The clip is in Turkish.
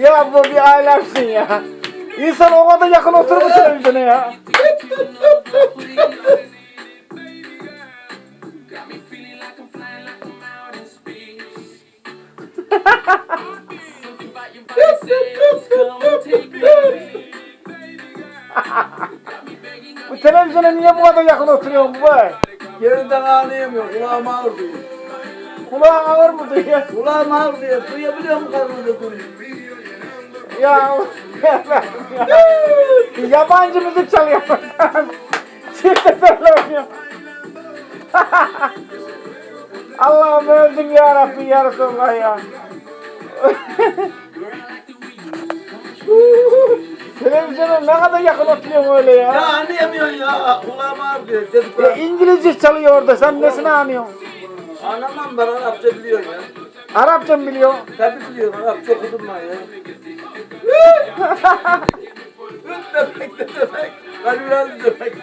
Ya bu bir alemsin ya. İnsan o kadar yakın oturur mu televizyona ya? Bu televizyona niye bu kadar yakın oturuyorsun bu? Yerinden anlayamıyor. Kulağım ağır diyor. Kulağın ağır mı diyor? Kulağım ağır diyor. Duyabiliyor mu karnını dokunuyor? Ya, yabancı müzik çalıyor. Çifte böyle oynuyor. Allah'ım öldüm ya Rabbi ya Resulallah ya. Televizyona ne kadar yakın oturuyorsun öyle Ya ya. anlayamıyorsun ya. Kulağım. Dedik ya. İngilizce çalıyor orada sen nesini anlıyorsun? Anlamam ben Arapça biliyorum ya. Arapça mı biliyor? Tabii biliyorum Arapça okudum ben ya. Üt demek ne demek? Kalülerli demek.